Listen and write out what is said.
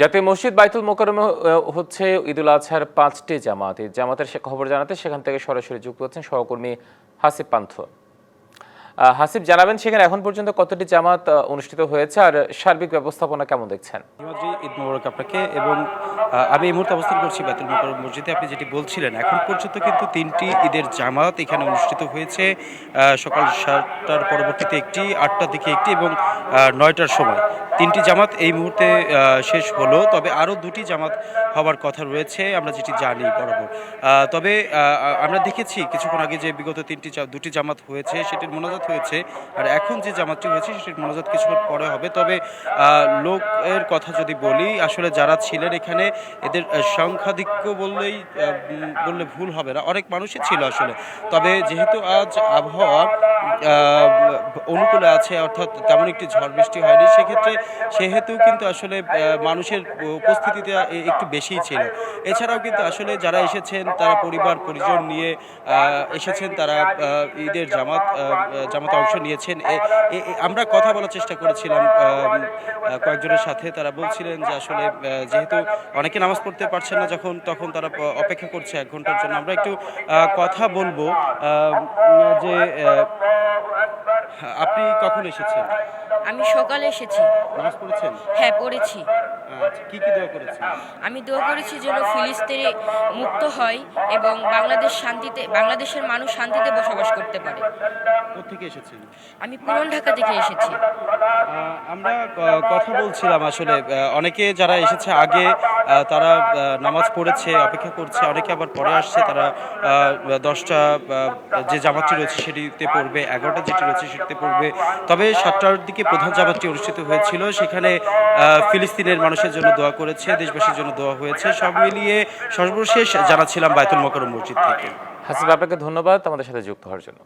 জাতীয় মসজিদ বাইতুল মোকারমে হচ্ছে ঈদুল আজহার পাঁচটি জামাত। এই জামাতের খবর জানাতে সেখান থেকে সরাসরি যুক্ত হচ্ছেন সহকর্মী হাসিব পান্থ। হাসিব, জানাবেন সেখানে এখন পর্যন্ত কতটি জামাত অনুষ্ঠিত হয়েছে আর সার্বিক ব্যবস্থাপনা কেমন দেখছেন? ঈদ মোবারক আপনাকে এবং আমি এই মুহূর্তে অবস্থান করছি বাতুল মোকাররম মসজিদে। আপনি যেটি বলছিলেন, এখন পর্যন্ত কিন্তু তিনটি ঈদের জামাত এখানে অনুষ্ঠিত হয়েছে সকাল সাতটার পরবর্তীতে একটি, আটটার দিকে একটি এবং নয়টার সময়। তিনটি জামাত এই মুহূর্তে শেষ হলো, তবে আরও দুটি জামাত হওয়ার কথা রয়েছে, আমরা যেটি জানি বরাবর। তবে আমরা দেখেছি কিছুক্ষণ আগে যে বিগত তিনটি দুটি জামাত হয়েছে, সেটির মোনাজাত হয়েছে, আর এখন যে জামাতটি হয়েছে, সেটির মোনাজাত কিছুক্ষণ পরে হবে। তবে লোকের কথা যদি বলি, আসলে যারা ছিলেন এখানে, এদের সংখ্যাধিক্য বললেই বললে ভুল হবে না। অনেক মানুষই ছিল আসলে। তবে যেহেতু আজ আবহাওয়া অনুকূলে আছে, অর্থাৎ তেমন একটি ঝড় বৃষ্টি হয়নি, সেক্ষেত্রে সেহেতু কিন্তু আসলে মানুষের উপস্থিতিতে একটু বেশিই ছিল। এছাড়াও কিন্তু আসলে যারা এসেছেন, তারা পরিবার, পরিজন নিয়ে এসেছেন, তারা ঈদের জামাত জামাতে অংশ নিয়েছেন। আমরা কথা বলার চেষ্টা করেছিলাম কয়েকজনের সাথে। তারা বলছিলেন যে আসলে যেহেতু অনেকে নামাজ পড়তে পারছেন না যখন, তখন তারা অপেক্ষা করছে এক ঘণ্টার জন্য। আমরা একটু কথা বলব যে আপনি কখন এসেছেন? আমি সকালে এসেছি। নামাজ পড়েছেন? হ্যাঁ পড়েছি। আচ্ছা কি কি দোয়া করেছেন? আমি দোয়া করেছি যেন ফিলিস্তিনে মুক্ত হয় এবং বাংলাদেশ শান্তিতে বাংলাদেশের মানুষ শান্তিতে বসবাস করতে পারে। থেকে এসেছেন? আমি পুরন ঢাকা থেকে এসেছি। আমরা কথা বলছিলাম আসলে অনেকে যারা এসেছে আগে তারা নামাজ পড়েছে, অপেক্ষা করছে, অনেকে আবার পরে আসছে, তারা দশটা যে জামাতটি রয়েছে সেটিতে পড়বে, এগারোটা যেটি রয়েছে সেটিতে পড়বে। তবে সাতটার দিকে প্রধান জামাতটি অনুষ্ঠিত হয়েছিল, সেখানে ফিলিস্তিনের মানুষের জন্য দোয়া করেছে, দেশবাসীর জন্য দোয়া হয়েছে, সব মিলিয়ে সর্বশেষ জানাচ্ছিলাম বায়তুল মকরম মসজিদ থেকে। হাসিব, আপনাকে ধন্যবাদ আমাদের সাথে যুক্ত হওয়ার জন্য।